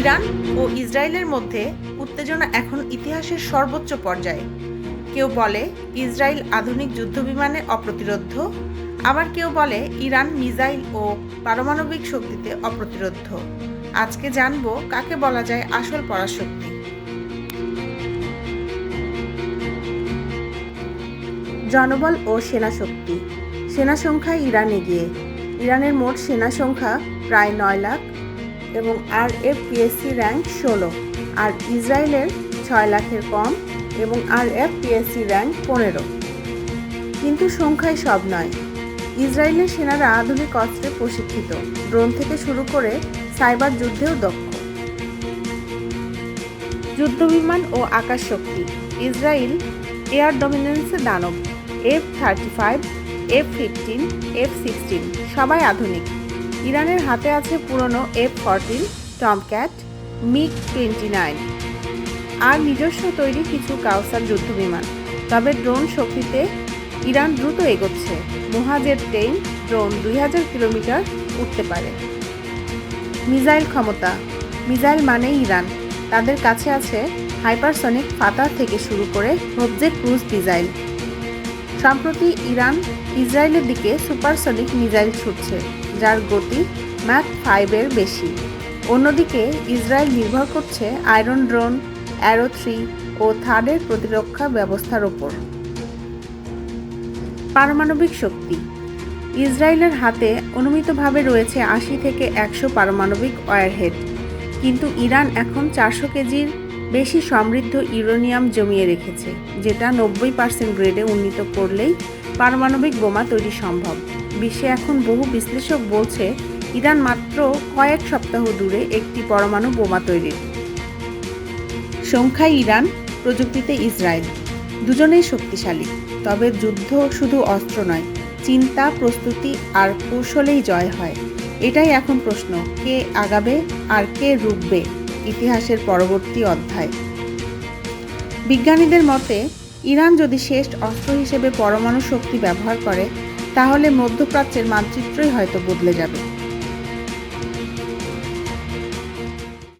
Iran ও ইসরায়েলের মধ্যে উত্তেজনা এখন ইতিহাসের সর্বোচ্চ পর্যায়ে। কেউ বলে ইসরায়েল আধুনিক যুদ্ধবিমানে অপ্রতিরোধ, আবার কেউ বলে ইরান মিসাইল ও পারমাণবিক শক্তিতে অপ্রতিরোধ। আজকে জানব কাকে বলা যায় আসল পরাশক্তি। জনবল ও সেনা শক্তি। সেনা সংখ্যায় ইরান এগিয়ে। ইরানের মোট সেনা সংখ্যা প্রায় নয় লাখ এবং আর এফ পিএসসি র্যাঙ্ক ষোলো, আর ইসরায়েলের ছয় লাখের কম এবং আর এফ পিএসসি র্যাঙ্ক পনেরো। কিন্তু সংখ্যায় সব নয়। ইসরায়েলের সেনারা আধুনিক অস্ত্রে প্রশিক্ষিত, ড্রোন থেকে শুরু করে সাইবার যুদ্ধেও দক্ষ। যুদ্ধবিমান ও আকাশ শক্তি ইসরায়েল এয়ার ডমিনেন্সে দানব F thirty five F fifteen F sixteen সবাই আধুনিক। ইরানের হাতে আছে পুরনো F fourteen Tomcat MiG twenty nine আর নিজস্ব তৈরি কিছু কাউসার যুদ্ধবিমান। তবে ড্রোন শক্তিতে ইরান দ্রুত এগোচ্ছে। মোহাজের টেন ড্রোন দুই হাজার কিলোমিটার উঠতে পারে। মিসাইল ক্ষমতা। মিসাইল মানেই ইরান। তাদের কাছে আছে হাইপারসনিক ফাতার থেকে শুরু করে অবজেক্ট ক্রুজ মিসাইল। সম্প্রতি ইরান, ইসরায়েলের দিকে সুপারসনিক মিসাইল ছুটছে, যার গতি ম্যাক ফাইভের বেশি। অন্যদিকে, ইসরায়েল নির্ভর করছে আয়রন ড্রোন অ্যারো থ্রি ও থার্ডের প্রতিরক্ষা ব্যবস্থার ওপর। পারমাণবিক শক্তি। ইসরায়েলের হাতে অনুমিতভাবে রয়েছে আশি থেকে একশো পারমাণবিক ওয়ারহেড, কিন্তু ইরান এখন চারশো কেজির বেশি সমৃদ্ধ ইউরেনিয়াম জমিয়ে রেখেছে, যেটা নব্বই পার্সেন্ট গ্রেডে উন্নীত করলেই পারমাণবিক বোমা তৈরি সম্ভব। বিশ্বে এখন বহু বিশ্লেষক বলছে, ইরান মাত্র কয়েক সপ্তাহ দূরে একটি পরমাণু বোমা তৈরির। সংখ্যায় ইরান, প্রযুক্তিতে ইসরায়েল। দুজনেই শক্তিশালী, তবে যুদ্ধ শুধু অস্ত্র নয়, চিন্তা, প্রস্তুতি আর কৌশলেই জয় হয়। এটাই এখন প্রশ্ন, কে আগাবে আর কে রুখবে। ইতিহাসের পরবর্তী অধ্যায়। বিজ্ঞানীদের মতে, ইরান যদি শেষ অস্ত্র হিসেবে পরমাণু শক্তি ব্যবহার করে, তাহলে মধ্যপ্রাচ্যের মানচিত্রই হয়তো বদলে যাবে।